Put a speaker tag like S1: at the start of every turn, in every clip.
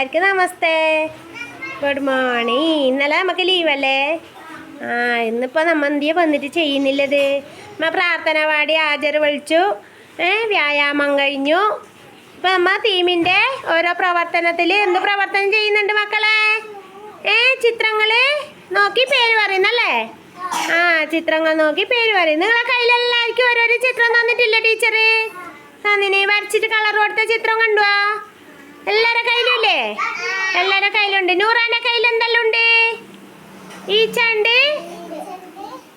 S1: എല്ലാവർക്കും നമസ്തേ. Good morning ഇന്നലെ നമുക്ക് ലീവല്ലേ ആ ഇന്നിപ്പോൾ നമ്മ എന്തിയെ വന്നിട്ട് ചെയ്യുന്നില്ലത്. നമ്മൾ പ്രാർത്ഥന പാടി ഹാജർ വിളിച്ചു വ്യായാമം കഴിഞ്ഞു. ഇപ്പം നമ്മൾ തീമിന്റെ ഓരോ പ്രവർത്തനത്തിൽ എന്ത് പ്രവർത്തനം ചെയ്യുന്നുണ്ട് മക്കളെ? ഏ ചിത്രങ്ങൾ നോക്കി പേര് പറയുന്നല്ലേ? ആ ചിത്രങ്ങൾ നോക്കി പേര് പറയും നിങ്ങളെ കയ്യിലെല്ലാവർക്കും ഓരോരോ ചിത്രം തന്നിട്ടില്ല ടീച്ചർ തന്നിനെ വരച്ചിട്ട് കളർ കൊടുത്ത ചിത്രം കണ്ടുവാ. എല്ലാരെ കയ്യിലുമില്ലേ എല്ലാരെ കയ്യിലുണ്ട്. നൂറാന്റെ കയ്യിൽ എന്തെല്ലാം ഉണ്ട് ഈച്ച ഉണ്ട്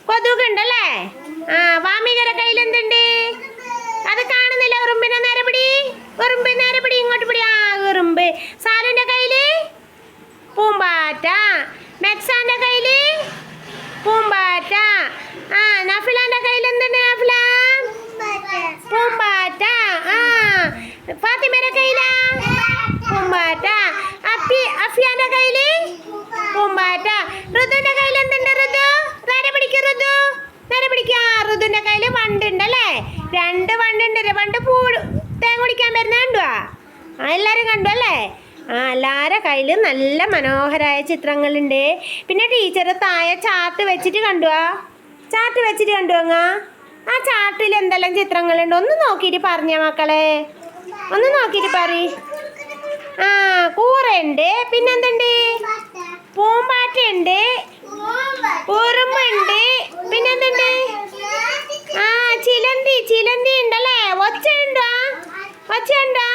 S1: കൊതുക് ഉണ്ടല്ലേ ആ വാമികരെ കയ്യിൽ എന്തുണ്ട്? അത് കാണുന്നില്ല. ഉറുമ്പിനെ നേരെ പിടി. ഉറുമ്പ് നേരെ പിടി. ഇങ്ങോട്ട് പിടി. ആ ഉറുമ്പ്. സാലുന്റെ കയ്യിൽ? പൂമ്പാറ്റ. മെക്സാന്റെ കയ്യിൽ? പൂമ്പാറ്റ. ആ നഫിലാന്റെ കയ്യിൽ എന്തുണ്ട് നഫില? പൂമ്പാറ്റ. ആ ഫാത്തിമയുടെ കയ്യിലാ? പൂമ്പാറ്റ അപ്പി അഫിയാന്റെ കയ്യിൽ? പൂമ്പാറ്റ ഋതുവിന്റെ കയ്യിൽ എന്തുണ്ട് ഋതു? നേരെ പിടിക്കും ഋതു. നേരെ പിടിക്കുക ഋതുവിന്റെ കയ്യിൽ വണ്ടുണ്ടല്ലേ രണ്ട് വണ്ടുണ്ട്. വണ്ട് പൂ തേങ്ങ കുടിക്കാൻ വരുന്ന കണ്ടുവാ ആ? എല്ലാരും കണ്ടു അല്ലേ? ആ എല്ലാവരുടെ കയ്യിൽ നല്ല മനോഹരമായ ചിത്രങ്ങളുണ്ട്. പിന്നെ ടീച്ചർ താഴെ ചാർട്ട് വെച്ചിട്ട് കണ്ടുവാ ചാർട്ട് വെച്ചിട്ട് കണ്ടുവാങ്ങ ആ? ചാർട്ടിൽ എന്തെല്ലാം ചിത്രങ്ങളുണ്ട്? ഒന്ന് നോക്കിയിട്ട് പറഞ്ഞ മക്കളെ. ഒന്ന് നോക്കിയിട്ട് പറ ആ കൂറുണ്ട് പിന്നെന്തുണ്ട്? പൂമ്പാറ്റയുണ്ട്. ഉറുമ്പുണ്ട്. പിന്നെന്തുണ്ട്? ആ ചിലന്തി ചിലന്തി ഉണ്ടല്ലേ? ഒച്ചുണ്ടോ ഒച്ചുണ്ടോ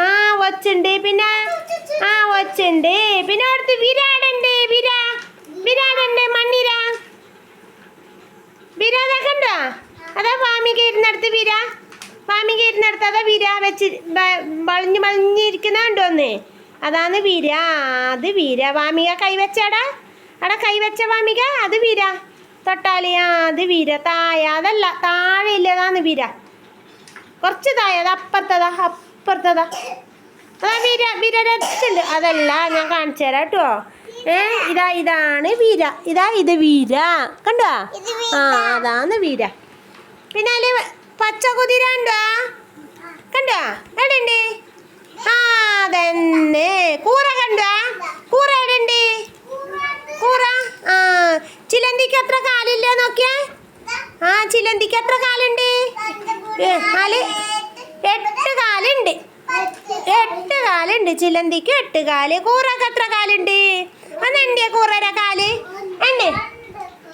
S1: ആ ഒച്ചുണ്ട്. പിന്നെ? ആ ഒച്ചുണ്ട്. പിന്നെ വിര വിരാടുണ്ട് മണ്ണിര വിര അതൊക്കെ ഉണ്ടോ അതാ വാമിക ഇരുന്നടുത്ത് വിര അതാ വിര വെച്ച് വളഞ്ഞു വളഞ്ഞിരിക്കുന്ന കണ്ടോന്ന് അതാണ് വിര. അത് വിര വാമിക കൈവച്ചാടാ. അട കൈവച്ച വാമിക അത് വിര. തൊട്ടാലി ആ അത് വിര. താഴെ അതല്ല താഴെ ഇല്ലതാണ് വിര. കുറച്ച് താഴെ അത് അപ്പുറത്തതാ അപ്പുറത്തതാ. അതാ വിര വിരരച്ചുണ്ട് അതല്ല ഞാൻ കാണിച്ചു തരാം കേട്ടോ. ഏ ഇതാ ഇതാണ് വീര. ഇതാ ഇത് വീര. കണ്ടോ? ആ അതാണ് വീര. പിന്നെ അതിൽ പച്ച കുതിര ഉണ്ടോ കണ്ടോ എവിടെയുണ്ട് ആ അതന്നെ കൂറ കണ്ടോ കൂറ എവിടെയുണ്ട് കൂറ ആ ചിലന്തിക്ക് എത്ര കാലില്ല നോക്കിയേ. ആ ചിലന്തിക്ക് എത്ര കാലുണ്ട്? നാല്. എട്ട് കാലുണ്ട്. എട്ട് കാലുണ്ട്. ചിലന്തിക്ക് എട്ട് കാൽ. കൂറക്ക് എത്ര കാലുണ്ട്? അന്ന് എന്റെ കൂറര കാൽ. എന്നെ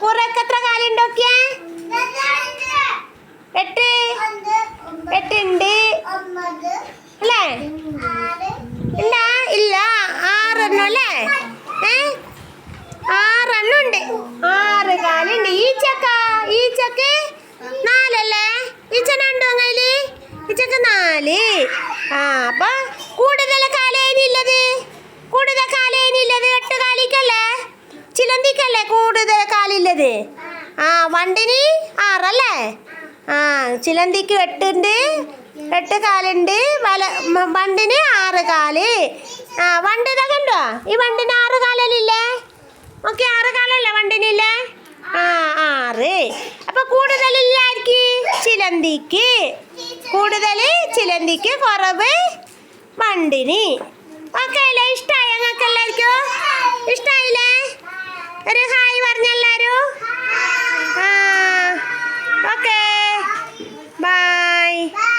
S1: കൂറക്ക് എത്ര കാലുണ്ട് നോക്കിയേ. എട്ട്. എട്ടുണ്ട് അല്ലേ? ഇല്ല ഇല്ല. ആറെണ്ണം അല്ലേ? ഏ? ആറെണ്ണം ഉണ്ട്. ഈച്ചക്ക ഈച്ചക്ക് നാലല്ലേ? ഈച്ചന ഉണ്ടോ കയ്യിൽ ഇച്ചക്ക് നാല്. ആ അപ്പൊ കൂടുതൽ കാലേനില്ലത് കൂടുതൽ കാലേനില്ലത് എട്ട് കാലിക്കല്ലേ? ചിലന്തിക്കല്ലേ കൂടുതൽ കാലില്ലത് ആ വണ്ടിന് ആറല്ലേ? ആ ചിലന്തിക്ക് എട്ടുണ്ട് എട്ട് കാലുണ്ട് വല വണ്ടിന് ആറ് കാൽ. ആ വണ്ടിത കണ്ടോ? ഈ വണ്ടിന് ആറ് കാലല്ലേ ഓക്കെ ആറ് കാലല്ലേ വണ്ടിനില്ലേ? ആ ആറ്. കൂടുതലില്ലായിരിക്കും? ചിലന്തിക്ക്. കൂടുതൽ ചിലന്തിക്ക് കുറവ് വണ്ടിന് ഓക്കെ അല്ലേ? ഇഷ്ടമായ ഞങ്ങൾക്ക് എല്ലാവർക്കും ഇഷ്ടായില്ലേ? ഒരു